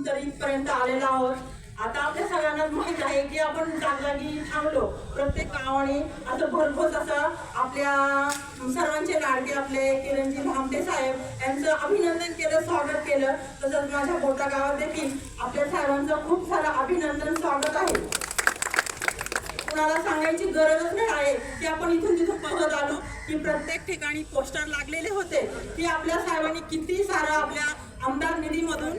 पासून तर इथपर्यंत आलेलो आहोत. आता आपल्या सगळ्यांनाच माहीत आहे की आपण जागजागी थांबलो. प्रत्येक गावाने असं भरघोस असं आपल्या सर्वांचे लाडके आपले किरणजी भामटे साहेब यांचं अभिनंदन केलं स्वागत केलं. तसंच माझ्या मोठ्या गावात देखील आपल्या साहेबांचं खूप सारं अभिनंदन स्वागत आहे. कुणाला सांगायची गरजच नाही आहे की आपण इथून तिथून बघत आलो की प्रत्येक ठिकाणी पोस्टर लागलेले होते की आपल्या साहेबांनी किती सारं आपल्या आमदार निधीमधून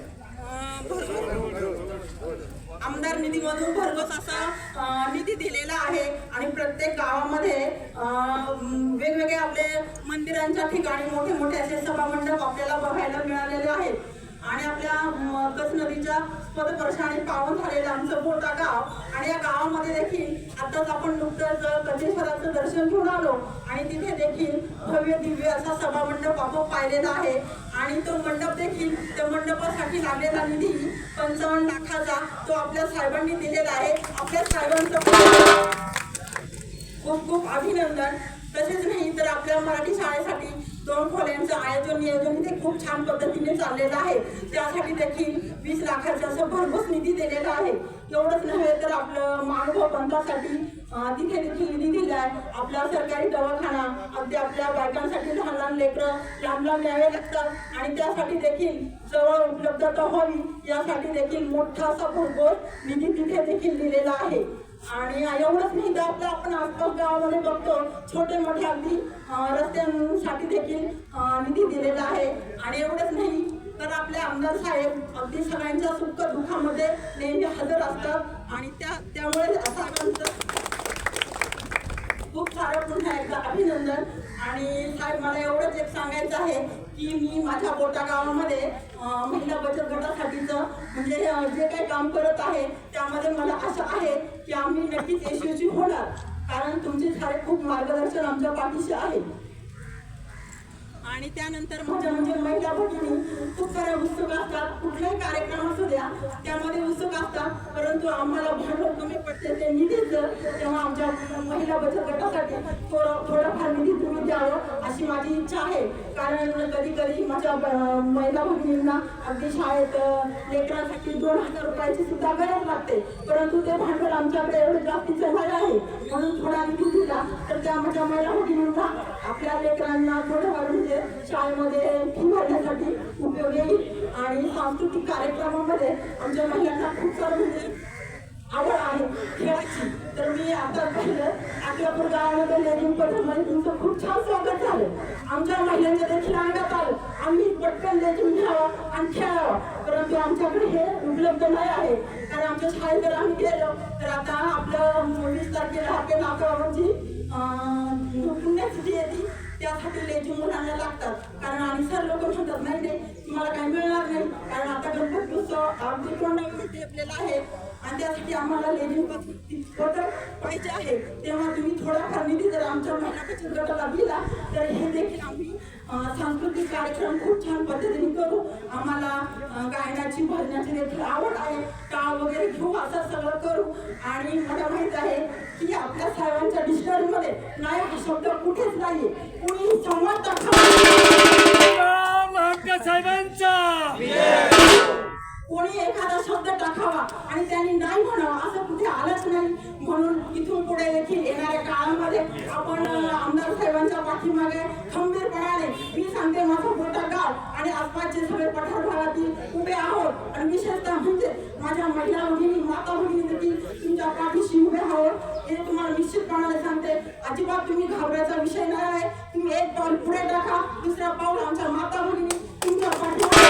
आमदार निधीमधून भरघोस असा निधी दिलेला आहे. आणि प्रत्येक गावामध्ये वेगवेगळे आपले मंदिरांच्या ठिकाणी मोठे मोठे असे सभामंडप आपल्याला बघायला मिळालेले आहेत. आणि आपल्या कस नदीच्या पदपर्शाने पावन झालेलं आमचं मोठा गाव. आणि या गावामध्ये देखील आताच आपण नुकतंच कचेश्वराचं दर्शन घेऊन आलो. आणि तिथे देखील भव्य दिव्य असा सभामंडप आपण पाहिलेला आहे. आणि तो मंडप देखील त्या लागलेला निधी पंचावन्न लाखाचा तो आपल्या साहेबांनी दिलेला आहे. आपल्या साहेबांचं खूप खूप अभिनंदन. तसेच नाही तर आपल्या मराठी शाळेसाठी दोन खोल्यांचं आयोजन नियोजन इथे खूप छान पद्धतीने चाललेलं आहे. त्यासाठी देखील वीस लाखाचा असं भरघोस निधी दिलेला आहे. एवढंच नव्हे तर आपलं मानव पंथासाठी तिथे देखील निधी आहे आपला सरकारी दवाखाना अगदी आपल्या बायकांसाठी लहान लहान लेकरं लांब लांब न्यावे लागतात. आणि त्यासाठी देखील जवळ उपलब्धता व्हावी यासाठी देखील मोठा असा भरपूर निधी तिथे देखील दिलेला आहे. आणि एवढंच नाही तर आपलं आपण आसपास गावामध्ये बघतो छोटे मोठे अगदी रस्त्यांसाठी देखील निधी दिलेला आहे. आणि एवढंच नाही तर आपले आमदार साहेब अगदी सगळ्यांच्या सुख दुःखामध्ये नेहमी हजर असतात. आणि त्या त्यामुळे साहेबांचं खूप सारं अभिनंदन. आणि साहेब मला एवढंच एक सांगायचं आहे की मी माझ्या बोटा गावामध्ये महिला बचत गटासाठीचं म्हणजे जे काही काम करत आहे त्यामध्ये मला आशा आहे की आम्ही नक्कीच यशस्वी होणार. कारण तुमचे सारे खूप मार्गदर्शन आमच्या पाठीशी आहे. आणि त्यानंतर माझ्या म्हणजे महिला भगिनी खूप साऱ्या कुठलाही कार्यक्रम असू द्या त्यामध्ये उत्सुक असतात परंतु आम्हाला भांडवल कमी पडते ते निधीच. तेव्हा आमच्या महिला बचत गटासाठी थोडं थोडंफार निधी तुम्ही द्यावं अशी माझी इच्छा आहे. कारण कधी कधी माझ्या महिला भगिनींना अगदी शाळेत लेकरांसाठी दोन हजार रुपयाची सुद्धा गरज लागते. परंतु ते भांडवल आमच्याकडे एवढं जास्तीचं झालं आहे. म्हणून थोडा निधी दिला तर त्या माझ्या महिला भगिनींना आपल्या लेकरांना थोडंफार म्हणजे शाळेमध्ये फी उपयोग येईल आणि सांस्कृतिक कार्यक्रमामध्ये आमच्या महिलांना खूप सारं म्हणजे आवड आहे. खेळाची. तर मी आता पाहिलं आपल्यापूर गावामध्ये लेझिम पथकमध्ये तुमचं खूप छान स्वागत झालं. आमच्या महिलांच्या देखील अंगात आलं. आम्ही पटकन देखील घ्यावं आणि खेळावं. परंतु आमच्याकडे हे उपलब्ध नाही आहे. कारण आमच्या शाळेत जर आम्ही गेलो तर आता आपलं वीस तारखेला आपल्या नाकाबाबांची पुण्यतिथी येते त्यासाठी लेझिम मुलांना लागतात. कारण आम्ही सर लोक शकत नाही ते. तुम्हाला काही मिळणार नाही. कारण आता गणपती उत्सव अगदी तोंडामध्ये टेपलेला आहे. आणि त्यासाठी आम्हाला लेझिम पत्र पाहिजे आहे. तेव्हा तुम्ही थोडाफार निधी जर आमच्या महिलाच्या बचत गटाला दिला तर हे देखील आम्ही सांस्कृतिक कार्यक्रम खूप छान पद्धतीने करू. आम्हाला गायनाची भजनाची देखील आवड आहे. टाळ वगैरे घेऊ असं सगळं करू. आणि मला माहीत आहे की आपल्या साहेबांच्या डिक्शनरीमध्ये नाही शब्द कुठेच नाहीये कुणी संवाद दाखवा हक्का साहेबांचा कोणी एखादा शब्द टाकावा आणि त्यांनी नाही म्हणावं असं कुठे आलंच नाही म्हणून इथून पुढे देखील येणाऱ्या काळामध्ये आपण अं, आमदार साहेबांच्या पाठीमागे खंबीरपणाने मी सांगते माझं मोठा गाव आणि आसपासचे सगळे पठार भागातील उभे आहोत आणि विशेषतः म्हणजे माझ्या महिला भगिनी माता भगिनी अजिबात तुम्ही घाबरायचा विषय नाही. आहे तुम्ही एक पाऊल पुढे टाका. दुसरा पाऊल आमच्या माता भगिनी तुमच्या पाठीमागे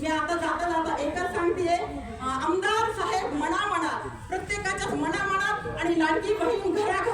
मी आता जाता जाता एकच सांगते आमदार साहेब मना मनात प्रत्येकाच्याच मना मनात आणि लाडकी बहीण घराघर घरात